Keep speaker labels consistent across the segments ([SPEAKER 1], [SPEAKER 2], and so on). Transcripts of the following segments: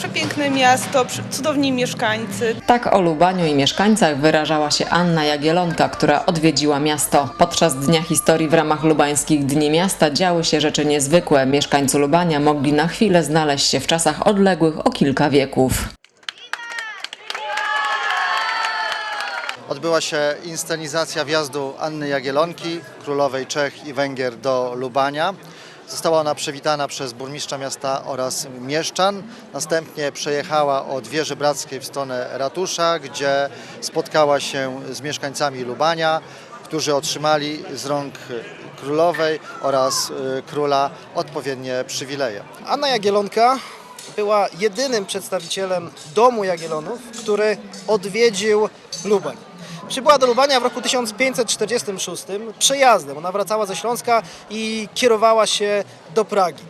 [SPEAKER 1] Przepiękne miasto, cudowni mieszkańcy.
[SPEAKER 2] Tak o Lubaniu i mieszkańcach wyrażała się Anna Jagielonka, która odwiedziła miasto. Podczas Dnia Historii w ramach Lubańskich Dni Miasta działy się rzeczy niezwykłe. Mieszkańcy Lubania mogli na chwilę znaleźć się w czasach odległych o kilka wieków.
[SPEAKER 3] Odbyła się inscenizacja wjazdu Anny Jagielonki, królowej Czech i Węgier do Lubania. Została ona przywitana przez burmistrza miasta oraz mieszczan. Następnie przejechała od wieży brackiej w stronę ratusza, gdzie spotkała się z mieszkańcami Lubania, którzy otrzymali z rąk królowej oraz y, króla odpowiednie przywileje.
[SPEAKER 4] Anna Jagielonka była jedynym przedstawicielem domu Jagielonów, który odwiedził Lubań. Przybyła do Lubania w roku 1546 przejazdem. Ona wracała ze Śląska i kierowała się do Pragi.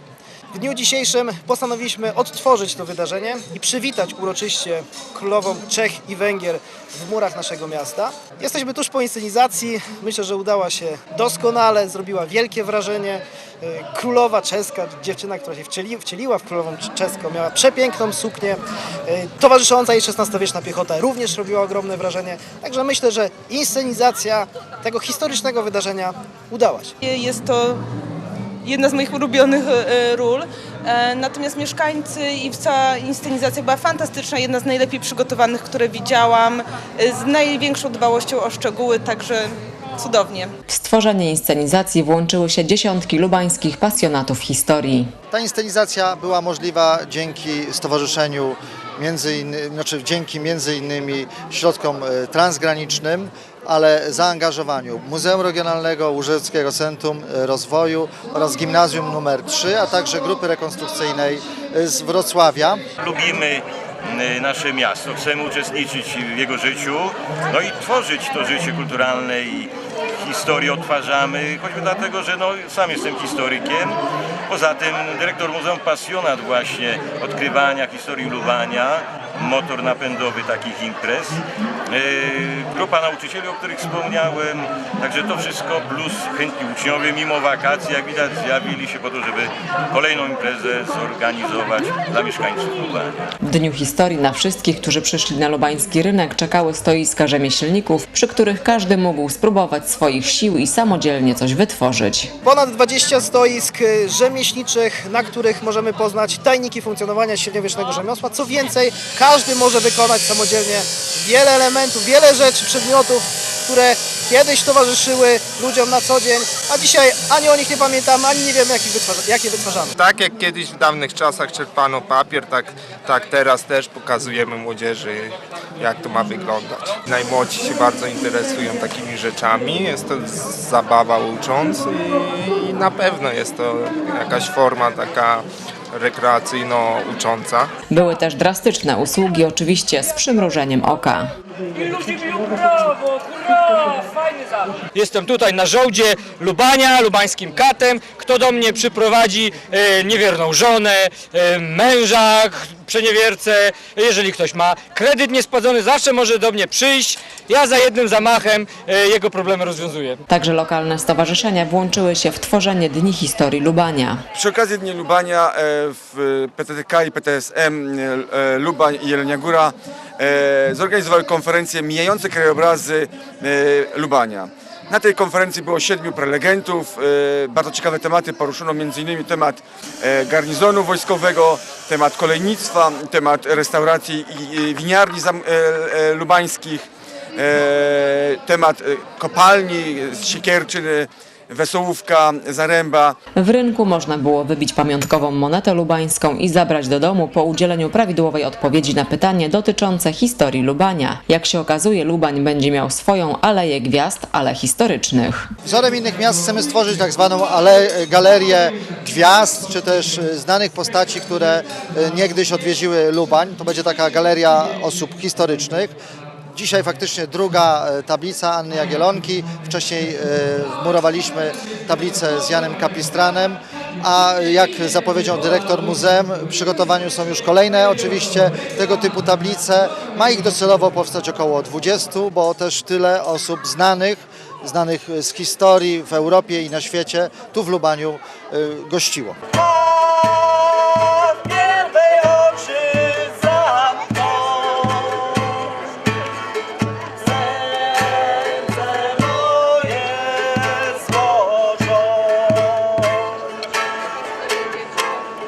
[SPEAKER 4] W dniu dzisiejszym postanowiliśmy odtworzyć to wydarzenie i przywitać uroczyście królową Czech i Węgier w murach naszego miasta. Jesteśmy tuż po inscenizacji. Myślę, że udała się doskonale, zrobiła wielkie wrażenie. Y, Królowa czeska, dziewczyna, która się wcieli, wcieliła w królową czeską, miała przepiękną suknię. Y, Towarzysząca jej XVI-wieczna piechota również robiła ogromne wrażenie. Także myślę, że inscenizacja tego historycznego wydarzenia udała się.
[SPEAKER 1] Jest to jedna z moich ulubionych e, ról. E, Natomiast mieszkańcy i cała inscenizacja była fantastyczna, jedna z najlepiej przygotowanych, które widziałam, e, z największą dbałością o szczegóły, także cudownie.
[SPEAKER 2] W stworzenie inscenizacji włączyły się dziesiątki lubańskich pasjonatów historii.
[SPEAKER 3] Ta inscenizacja była możliwa dzięki stowarzyszeniu, między inny, znaczy dzięki między innymi środkom e, transgranicznym, ale zaangażowaniu Muzeum Regionalnego Łużyckiego Centrum Rozwoju oraz Gimnazjum nr 3, a także grupy rekonstrukcyjnej z Wrocławia.
[SPEAKER 5] lubimy y, nasze miasto, chcemy uczestniczyć w jego życiu, no i tworzyć to życie kulturalne i historię odtwarzamy, choćby dlatego, że no, sam jestem historykiem. Poza tym dyrektor Muzeum Pasjonat właśnie odkrywania historii Lubania, motor napędowy takich imprez. Yy, Grupa nauczycieli, o których wspomniałem, także to wszystko plus chętni uczniowie mimo wakacji, jak widać zjawili się po to, żeby kolejną imprezę zorganizować dla mieszkańców Lubania.
[SPEAKER 2] W Dniu Historii na wszystkich, którzy przyszli na lubański rynek, czekały stoiska rzemieślników, przy których każdy mógł spróbować swoich sił i samodzielnie coś wytworzyć.
[SPEAKER 4] Ponad 20 stoisk y, rzemieślniczych, na których możemy poznać tajniki funkcjonowania średniowiecznego rzemiosła. Co więcej, każdy może wykonać samodzielnie wiele elementów, wiele rzeczy, przedmiotów, które kiedyś towarzyszyły ludziom na co dzień, a dzisiaj ani o nich nie pamiętamy, ani nie wiemy, jak, ich wytwarza, jak je wytwarzamy.
[SPEAKER 6] Tak jak kiedyś w dawnych czasach czerpano papier, tak, tak teraz też pokazujemy młodzieży, jak to ma wyglądać. Najmłodsi się bardzo interesują takimi rzeczami, jest to zabawa ucząc i, i na pewno jest to jakaś forma taka rekreacyjno-ucząca.
[SPEAKER 2] Były też drastyczne usługi, oczywiście z przymrużeniem oka.
[SPEAKER 7] I ludzie biją brawo, hurra, fajny zawód. Jestem tutaj na żołdzie Lubania, lubańskim katem. Kto do mnie przyprowadzi e, niewierną żonę, e, męża, ch- przeniewiercę, jeżeli ktoś ma kredyt niespłacony, zawsze może do mnie przyjść. Ja za jednym zamachem e, jego problemy rozwiązuję.
[SPEAKER 2] Także lokalne stowarzyszenia włączyły się w tworzenie Dni Historii Lubania.
[SPEAKER 8] Przy okazji Dni Lubania e, w PTTK i PTSM e, Lubań i Jelenia Góra e, zorganizowały konferencję Mijające krajobrazy e, Lubania. Na tej konferencji było siedmiu prelegentów. e, Bardzo ciekawe tematy poruszono m.in. temat e, garnizonu wojskowego, temat kolejnictwa, temat restauracji i winiarni lubańskich, temat kopalni z Siekierczyny, Wesołówka, Zaręba.
[SPEAKER 2] W rynku można było wybić pamiątkową monetę lubańską i zabrać do domu po udzieleniu prawidłowej odpowiedzi na pytanie dotyczące historii Lubania. Jak się okazuje, Lubań będzie miał swoją aleję gwiazd, ale historycznych.
[SPEAKER 3] Wzorem innych miast chcemy stworzyć tak zwaną ale, galerię gwiazd, czy też e, znanych postaci, które e, niegdyś odwiedziły Lubań. To będzie taka galeria osób historycznych. Dzisiaj faktycznie druga e, tablica Anny Jagielonki. Wcześniej e, wmurowaliśmy tablicę z Janem Kapistranem, a jak zapowiedział dyrektor muzeum, w przygotowaniu są już kolejne oczywiście tego typu tablice. Ma ich docelowo powstać około 20, bo też tyle osób znanych znanych z historii w Europie i na świecie, tu w Lubaniu y, gościło.